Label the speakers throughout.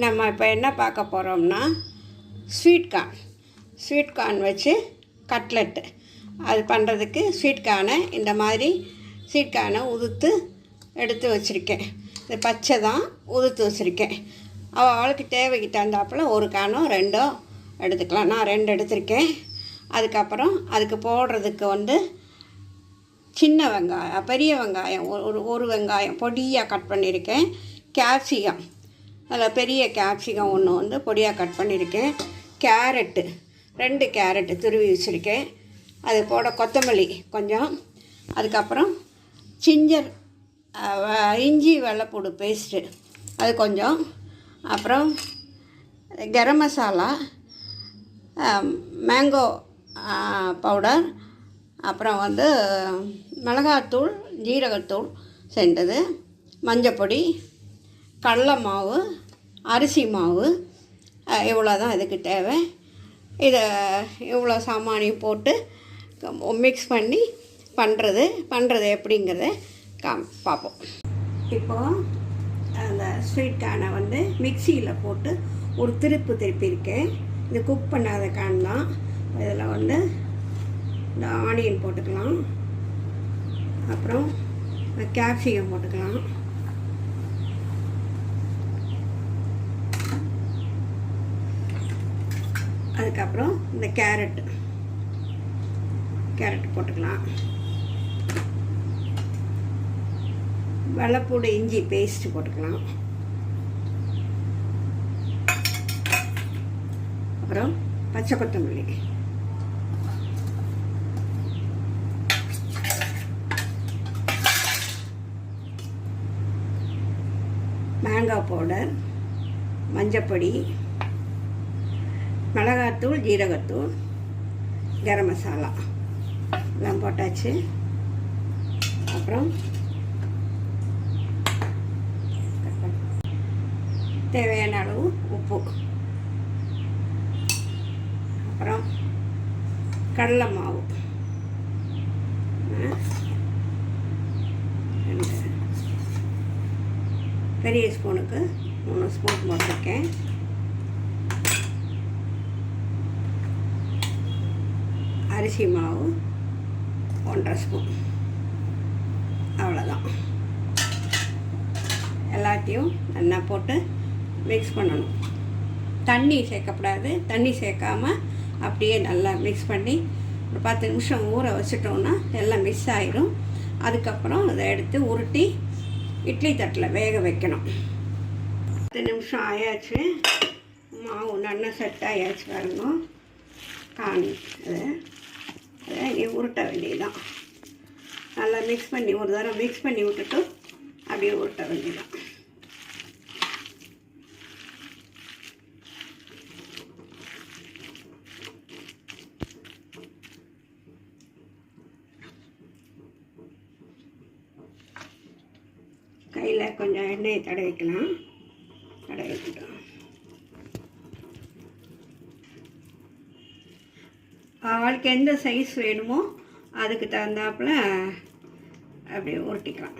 Speaker 1: நம்ம இப்போ என்ன பார்க்க போகிறோம்னா ஸ்வீட் கார்ன் ஸ்வீட் கார்ன் வச்சு கட்லெட்டு அது பண்ணுறதுக்கு ஸ்வீட் கார்னை இந்த மாதிரி ஸ்வீட் கார்னை உதுத்து எடுத்து வச்சுருக்கேன். இது பச்சை தான் உதுத்து வச்சுருக்கேன். அவள் அவளுக்கு தேவைக்கு தகுந்தாப்புல ஒரு கானோ ரெண்டோ எடுத்துக்கலாம். நான் ரெண்டு எடுத்திருக்கேன். அதுக்கப்புறம் அதுக்கு போடுறதுக்கு வந்து சின்ன வெங்காயம் பெரிய வெங்காயம் ஒரு ஒரு ஒரு வெங்காயம் பொடியாக கட் பண்ணியிருக்கேன் கேப்சிகம் அதில் பெரிய கேப்சிகம் ஒன்று வந்து பொடியாக கட் பண்ணியிருக்கேன் கேரட்டு ரெண்டு கேரட்டு துருவி வச்சுருக்கேன். அது போட கொத்தமல்லி கொஞ்சம். அதுக்கப்புறம் சிஞ்சர் இஞ்சி வெள்ளைப்பூடு பேஸ்ட்டு அது கொஞ்சம். அப்புறம் கரம் மசாலா மேங்கோ பவுடர் அப்புறம் வந்து மிளகாத்தூள் ஜீரகத்தூள் செஞ்சது மஞ்சப்பொடி கடலை மாவு அரிசி மாவு இவ்வளோ தான் இதுக்கு தேவை. இதை இவ்வளோ சாமானியம் போட்டு மிக்ஸ் பண்ணி பண்ணுறது பண்ணுறது எப்படிங்கிறத காம் பார்ப்போம். இப்போது அந்த ஸ்வீட் கானை வந்து மிக்சியில் போட்டு ஒரு திருப்பு திருப்பியிருக்கேன் இது குக் பண்ணாத கான் தான். இதில் வந்து இந்த ஆனியன் போட்டுக்கலாம். அப்புறம் கேப்சிகம் போட்டுக்கலாம். அதுக்கப்புறம் இந்த கேரட். கேரட் போட்டுக்கலாம். வெள்ளைப்பூடு இஞ்சி பேஸ்ட் போட்டுக்கலாம். அப்புறம் பச்சை கொத்தமல்லி. மேங்காய் பவுடர் மஞ்சப்பொடி மிளகாத்தூள் ஜீரகத்தூள் கரம் மசாலா. எல்லாம் போட்டாச்சு. அப்புறம் தேவையான அளவு உப்பு. அப்புறம் கடலை மாவு. பெரிய ஸ்பூனுக்கு மூணு ஸ்பூன் போட்டிருக்கேன். அரிசி மாவு ஒன்றரை ஸ்பூன். அவ்வளோதான் எல்லாத்தையும் நல்லா போட்டு மிக்ஸ் பண்ணணும். தண்ணி சேர்க்கக்கூடாது தண்ணி சேர்க்காம அப்படியே நல்லா மிக்ஸ் பண்ணி ஒரு பத்து நிமிஷம் ஊற வச்சிட்டோம்னா எல்லாம் மிக்ஸ் ஆகிடும் அதுக்கப்புறம் அதை எடுத்து உருட்டி இட்லி தட்டில் வேக வைக்கணும். பத்து நிமிஷம் ஆயாச்சு. மாவு நல்லா செட் ஆயாச்சு பாருங்க. காணி அதை அதை இங்கே உருட்ட வேண்டியதுதான். நல்லா மிக்ஸ் பண்ணி ஒரு தடவை மிக்ஸ் பண்ணி விட்டுட்டு அப்படியே உருட்ட வேண்டியதான் கையில் கொஞ்சம் எண்ணெயை தடவிக்கலாம். தடவிக்கிட்டோம் அவளுக்கு எந்த சைஸ் வேணுமோ அதுக்கு தகுந்தாப்புல அப்படியே உருட்டிக்கலாம்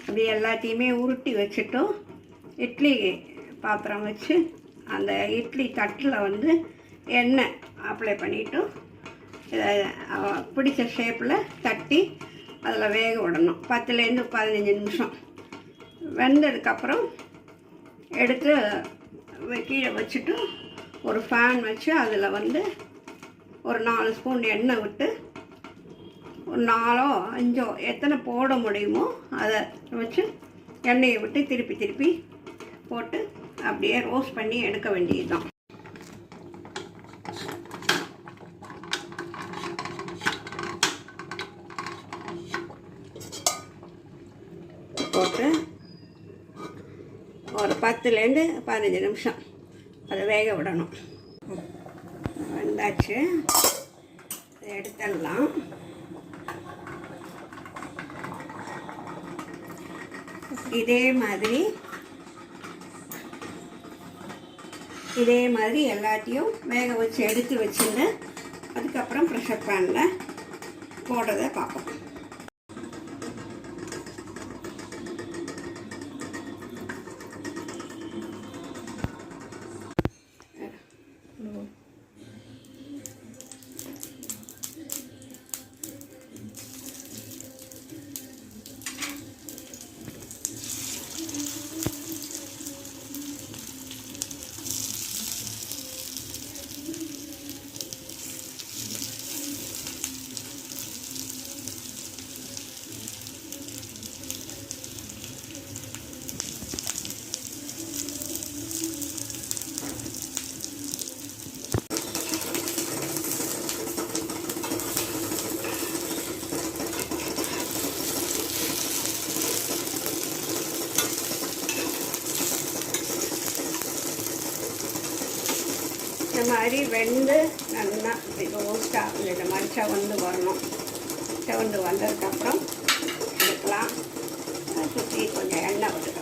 Speaker 1: அப்படி எல்லாத்தையுமே உருட்டி வச்சுட்டும். இட்லி பாத்திரம் வச்சு அந்த இட்லி தட்டில் வந்து எண்ணெய் அப்ளை பண்ணிவிட்டு பிடிச்ச ஷேப்பில் தட்டி அதில் வேக விடணும். பத்துலேருந்து பதினஞ்சு நிமிஷம். வெந்ததுக்கப்புறம் எடுத்து கீழே வச்சுட்டு ஒரு ஃபேன் வச்சு அதில் வந்து ஒரு நாலு ஸ்பூன் எண்ணெய் விட்டு ஒரு நாலோ அஞ்சோ எத்தனை போட முடியுமோ அதை வச்சு எண்ணெயை விட்டு திருப்பி திருப்பி போட்டு அப்படியே ரோஸ்ட் பண்ணி எடுக்க வேண்டியதுதான். போட்டு ஒரு பத்துலேருந்து பதினஞ்சு நிமிஷம். அதை வேக விடணும். வந்தாச்சு. எடுத்துடலாம். இதே மாதிரி இதே மாதிரி எல்லாத்தையும் வேக வச்சு எடுத்து வச்சுட்டு அதுக்கப்புறம் ப்ரெஷர் பேனில் போடுறத பார்ப்போம். மாதிரி வெந்து நல்லா ரோஸ்டாக இந்த மாதிரி செவந்து வரணும். செவந்து வந்ததுக்கப்புறம் எடுக்கலாம். சுற்றி கொஞ்சம் எண்ணெய் விட்டு